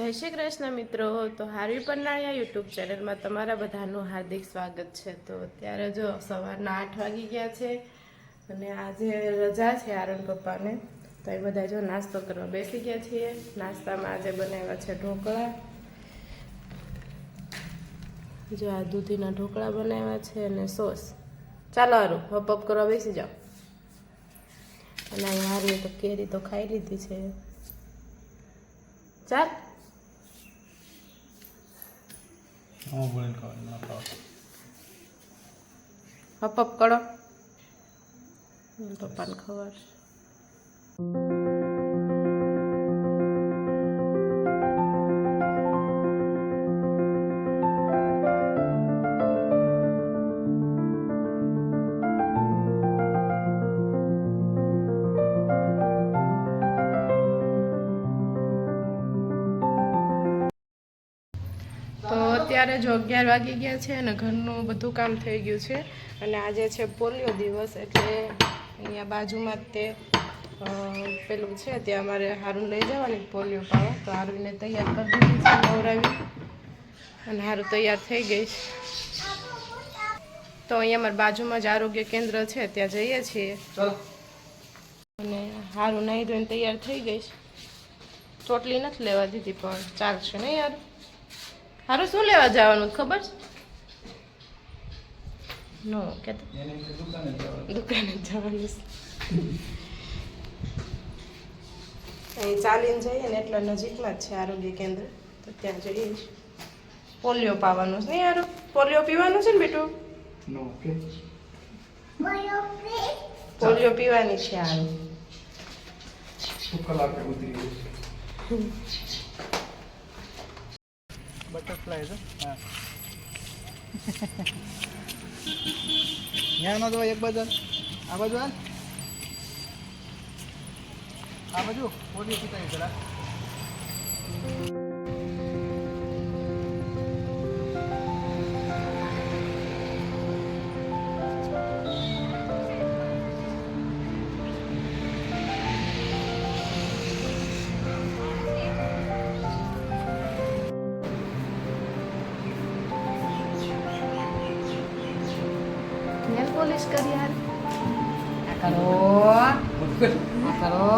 જય શ્રી કૃષ્ણ મિત્રો. તો હારવી પન્નાળિયા યુટ્યુબ ચેનલમાં તમારા બધાનું હાર્દિક સ્વાગત છે. તો અત્યારે જો સવારના આઠ વાગી ગયા છે અને આજે રજા છે આરણ પપ્પાને. તો એ બધા જો નાસ્તો કરવા બેસી ગયા છીએ. નાસ્તામાં આજે બનાવ્યા છે ઢોકળા. જો આ દૂધીના ઢોકળા બનાવ્યા છે અને સોસ. ચાલો હારું, હપ હપ કરવા બેસી જાઓ. અને હારીએ તો કેરી તો ખાઈ લીધી છે. ચાલ. હું બોલીને ખાવા ના ખાવા હપ હપ કરો પપ્પાને અત્યારે જો અગિયાર વાગી ગયા છે અને ઘરનું બધું કામ થઈ ગયું છે. અને આજે છે પોલિયો દિવસ એટલે અહીંયા બાજુમાં જ તે પેલું છે ત્યાં અમારે હારું લઈ જવાની પોલિયો પાવા તો હારુંને તૈયાર કરી દીધી છે નવરાવી. અને હારું તૈયાર થઈ ગઈ છે. તો અહીંયા અમારા બાજુમાં જ આરોગ્ય કેન્દ્ર છે ત્યાં જઈએ છીએ. અને હારું નાહી ધોઈને તૈયાર થઈ ગઈ છે. ચોટલી નથી લેવા દીધી પણ ચાલશે ને યાર? હારું શું લેવા જવાનું ખબર છે? નો કે દુકાને જવાનું. અહીં ચાલીને જઈએ ને એટલે નજીકમાં જ છે આરોગ્ય કેન્દ્ર તો ત્યાં જઈએ પોલિયો પાવાનું છે નહીં યાર પોલિયો પીવાનું છે ને બેટું? પોલિયો પીવાની છે આરો શું કલાકે ઉતરી ગયું બટરફ્લાય છે? હા. ન્યાનો જો એક બાજુ આ બાજુ આ બાજુ? ઓડી પિતા જરા. પોલિશ કરી યાર આ કરો. આ કરો.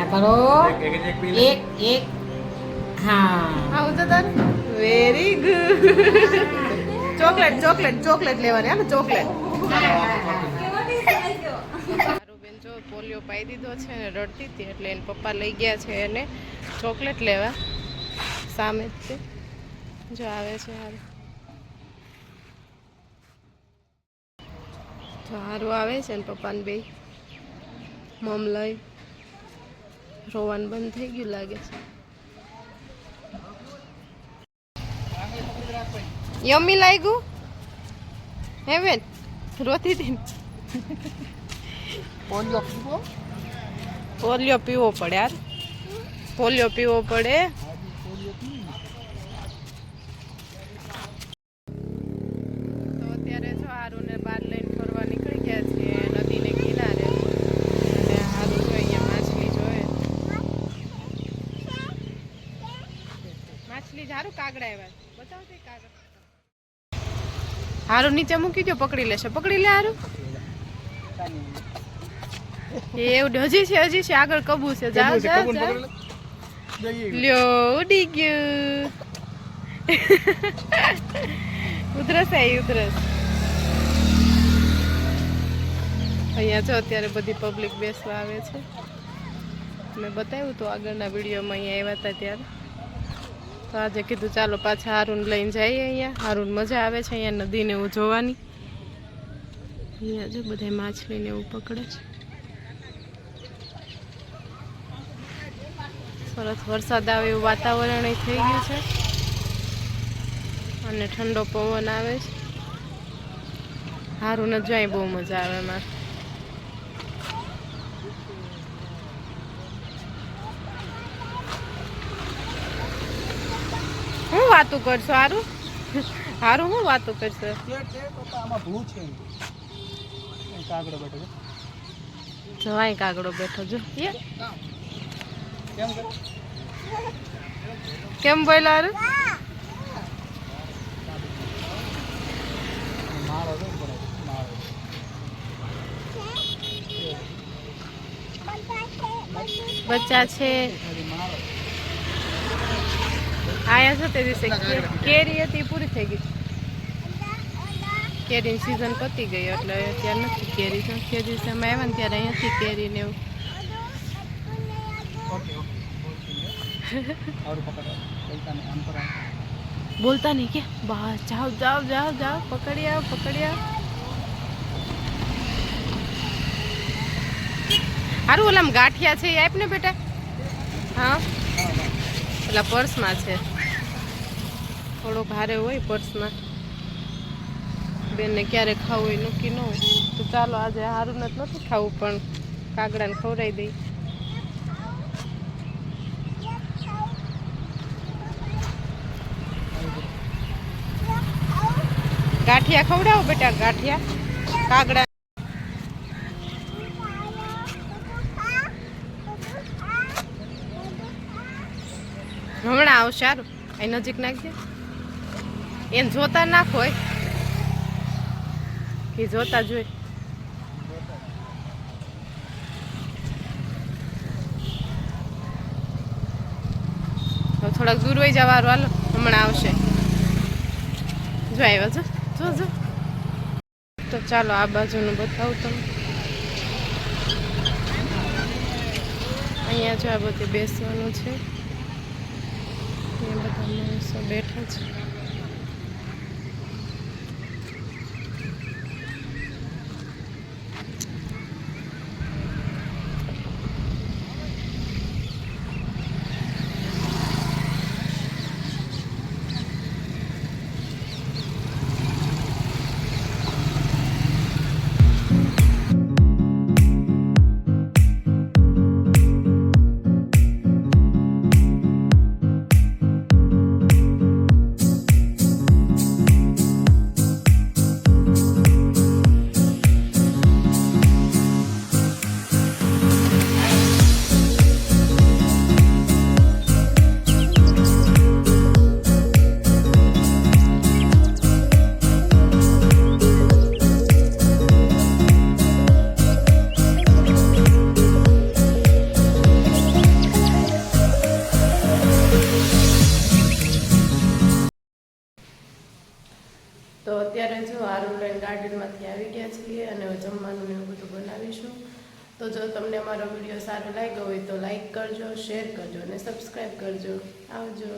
આ કરો. એક એક હા. આવું તો તાર very good chocolate chocolate chocolate લેવાની હા ને ચોકલેટ. જો પોલિયો પાઈ દીધો છે ને રડતી હતી એટલે એને પપ્પા લઈ ગયા છે એને ચોકલેટ લેવા. સામે જ છે. જો આવે છે હારું હારું આવે છે ને પપ્પાને બે મમ લઈ. રોવાનું બંધ થઈ ગયું લાગે છે. યમ્મી લાગ્યું? હે બેન રોતી હતી પોલિયો પીવો? પોલિયો પીવો પડે યાર. પોલિયો પીવો પડે તો અત્યારે જો હારુને બહાર લઈને ફરવા નીકળી ગયા છે નદીને કિનારે અને હારું જો અહીંયા માછલી જોવે જ હારું કાગડા એવા બતાવો કાગડા. હારું નીચે મૂકી દો પકડી લેશે. પકડી લે હારું. એવું હજી છે હજી છે. આગળ કબૂ છે. જાઓ જાઓ જાઓ લ્યો ઉડી ગયું. ઉધરસ આવી ઉધરસ. અહીંયા જો અત્યારે બધી પબ્લિક બેસવા આવે છે. મેં બતાવ્યું તો આગળના વિડીયોમાં અહીંયા આવ્યા હતા ત્યારે. તો આજે કીધું ચાલો પાછા હારૂન લઈને જઈએ અહીંયા. હારૂન મજા આવે છે અહીંયા નદીને એવું જોવાની. અહીંયા જો બધા માછલીને એવું પકડે છે. સરસ વરસાદ આવે એવું વાતાવરણ થઈ ગયું છે. અને ઠંડો પવન આવે છે. સારું જ જાય બહુ મજા આવે મારે. વાતું કરશો? હારું? હારું હું વાતું કરશો? જવાય કાગડો બેઠો જો કેમ બોલો હારું? બચ્ચા છે. ખાલી માળો આયા છે તે દિવસે કે- કેરી હતી ઈ પૂરી થઈ ગઈ કેરીની સિઝન પતી ગઈ એટલે અત્યારે નથી કેરી તો તે દિવસે અમે આવ્યા ને ત્યારે અહીંયાથી કેરી ને એવું ઓકે ઓકે આવડું પકડો બોલતા નહીં આમ કરો બોલતા નહીં કે બહાર જાઓ જાઓ જાઓ જાઓ પકડી આવો પકડી આવો હારું ઓલામ ગાંઠિયા છે એ આપ ને બેટા હા પેલા પર્સમાં છે થોડો ભારે હોય પર્સમાં. બેનને ક્યારે ખાવું હોય નક્કી ન હોય. તો ચાલો આજે હારું નથી ખાવું, પણ કાગડાને ખવડાવી દઈ. ગાંઠિયા ખવડાવો બેટા, ગાંઠિયા. કાગડા. હમણાં આવશે સારું. અહીં નજીક નાખજે. એને જોતા નાખો કે જોતા જોઈ થોડાક દૂર વહી જવાનું હાલો, હમણાં આવશે. જો આવ્યો છો, જો જો. તો ચાલો આ બાજુનું બતાવું તમને. અહીંયા જો આ બધે બેસવાનું છે. એ બધા માણસો બેઠા છે. અત્યારે જો આરુલાઈન ગાર્ડનમાંથી આવી ગયા છીએ અને જમવાનું એવું બધું બનાવીશું. તો જો તમને અમારો વીડિયો સારો લાગ્યો હોય તો લાઈક કરજો, શેર કરજો અને સબસ્ક્રાઈબ કરજો. આવજો.